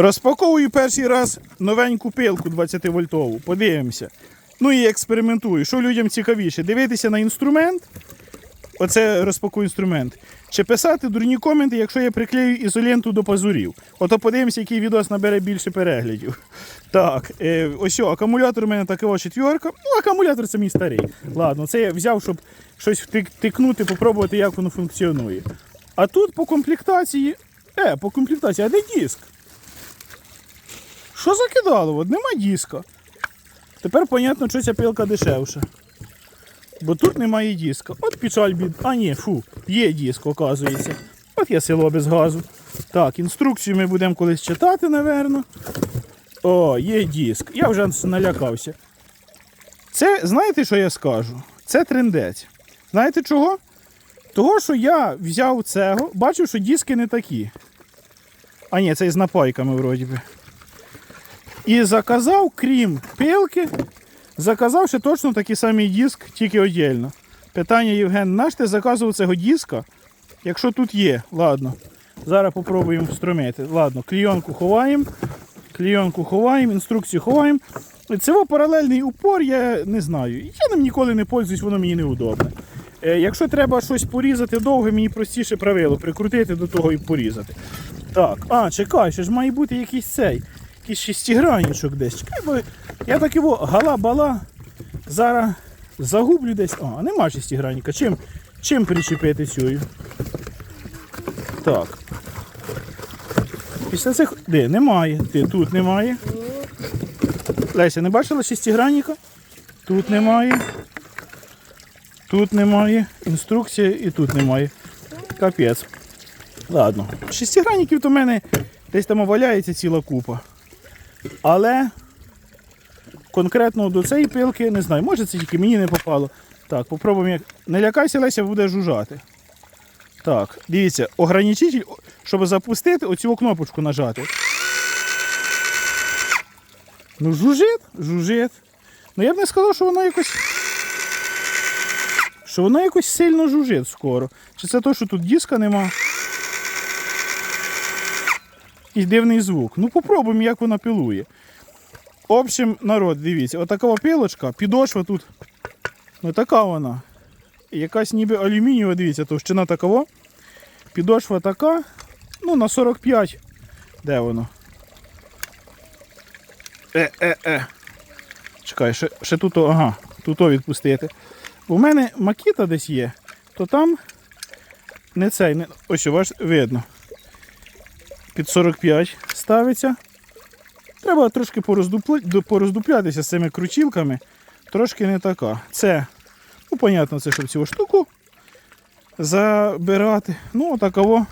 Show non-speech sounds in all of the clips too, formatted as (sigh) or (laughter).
Розпаковую перший раз новеньку пилку 20-вольтову. Подивимося. Ну і експериментую. Що людям цікавіше? Дивитися на інструмент. Оце розпакую інструмент. Чи писати дурні коменти, якщо я приклею ізоленту до пазурів. Ото подивимося, який відос набере більше переглядів. (laughs) Так, е, ось о, акумулятор у мене такого четверка. Ну, акумулятор це мій старий. Ладно, це я взяв, щоб щось втикнути, попробувати, як воно функціонує. А тут по комплектації. Е, по комплектації, а де диск? Що закидало? От нема диска. Тепер понятно, що ця пилка дешевша. Бо тут немає диска. От печаль бід. А ні, фу, є диск, оказується. От є село без газу. Так, інструкцію ми будемо колись читати, напевно. О, є диск. Я вже налякався. Це, знаєте, що я скажу? Це трендець. Знаєте чого? Того, що я взяв цього, бачив, що диски не такі. А ні, це із напайками вроді би. І заказав, крім пилки, заказав ще точно такий самий диск, тільки віддільно. Питання, Євген, наш ти заказував цього диска? Якщо тут є, ладно. Зараз попробуємо встромити. Ладно, клійонку ховаємо. Клійонку ховаємо, інструкцію ховаємо. Це паралельний упор, я не знаю. Я ним ніколи не пользуюсь, воно мені неудобне. Е, якщо треба щось порізати довге, мені простіше правило прикрутити до того і порізати. Так, а, чекай, ще ж має бути якийсь цей, якийсь шестигранничок десь. Чекай, бо я так його гала-бала зараз загублю десь. А, нема шестигранника. Чим, чим причепити цю? Так. Після цих. Де? Немає. Де? Тут немає. Леся, не бачила шестигранника? Тут немає. Тут немає. Інструкція і тут немає. Капець. Ладно. Шестигранників то в мене десь там валяється ціла купа. Але конкретно до цієї пилки не знаю. Може це тільки мені не попало. Так, попробуємо як. Не лякайся, Леся буде жужжати. Так, дивіться, ограничитель, щоб запустити, оцю кнопочку нажати. Ну, жужжить, жужжить. Ну я б не сказав, що воно якось. Що воно якось сильно жужжить скоро. Чи це то, що тут диска нема? Якийсь дивний звук. Ну попробуємо, як вона пилує. В общем, народ, дивіться, отакова пилочка, підошва тут. Ну така вона. Якась ніби алюмінієва, дивіться, товщина такова. Підошва така. Ну, на 45. Де воно? Е, е, е. Чекай, ще, ще тут, ага, тут відпустити. У мене макіта десь є, то там не цей, не, ось у вас видно. Під 45 ставиться. Треба трошки пороздуплятися з цими кручілками. Трошки не така. Це, ну, понятно, це щоб цю штуку забирати. Ну, отаково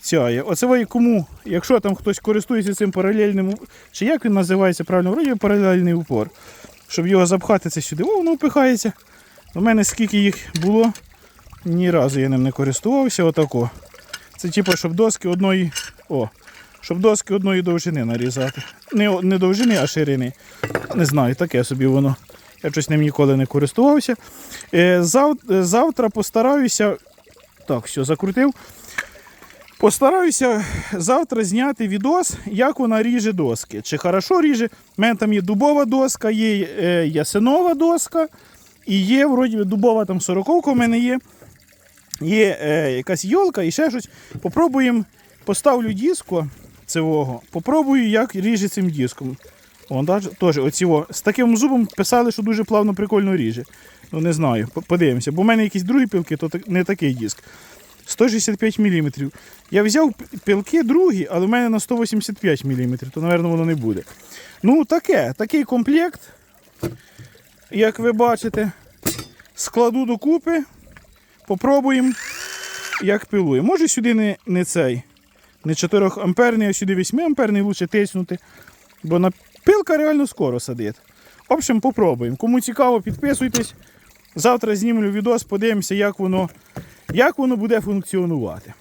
ця є. Оце ви кому, якщо там хтось користується цим паралельним, чи як він називається правильно, вроді паралельний упор. Щоб його запхати це сюди, о, воно впихається. У мене скільки їх було, ні разу я ним не користувався. Отако. Це типу, щоб доски одної. О, щоб доски одної довжини нарізати. Не, не довжини, а ширини. Не знаю, таке собі воно. Я щось ним ніколи не користувався. Е, зав, е, завтра постараюся. Так, все, закрутив. Постараюся завтра зняти відос, як вона ріже доски. Чи хорошо ріже. У мене там є дубова доска, є е, ясенова доска, і є, вроді, дубова там 40 у мене є. Є якась йолка і ще щось. Попробуємо, поставлю диско цього, попробую, як ріже цим диском. Вон, теж оці, о, з таким зубом писали, що дуже плавно прикольно ріже. Ну не знаю, подивимося. Бо в мене якісь другі пилки, то не такий диск. 165 мм. Я взяв п- пилки другі, але в мене на 185 мм, то, мабуть, воно не буде. Ну, таке, такий комплект, як ви бачите, складу докупи, попробуємо, як пилує. Може сюди не, не цей, не 4 амперний, а сюди 8 амперний лучше тиснути, бо на пилка реально скоро садить. В общем, попробуємо. Кому цікаво, підписуйтесь. Завтра знімлю відос, подивимося, як воно, як воно буде функціонувати.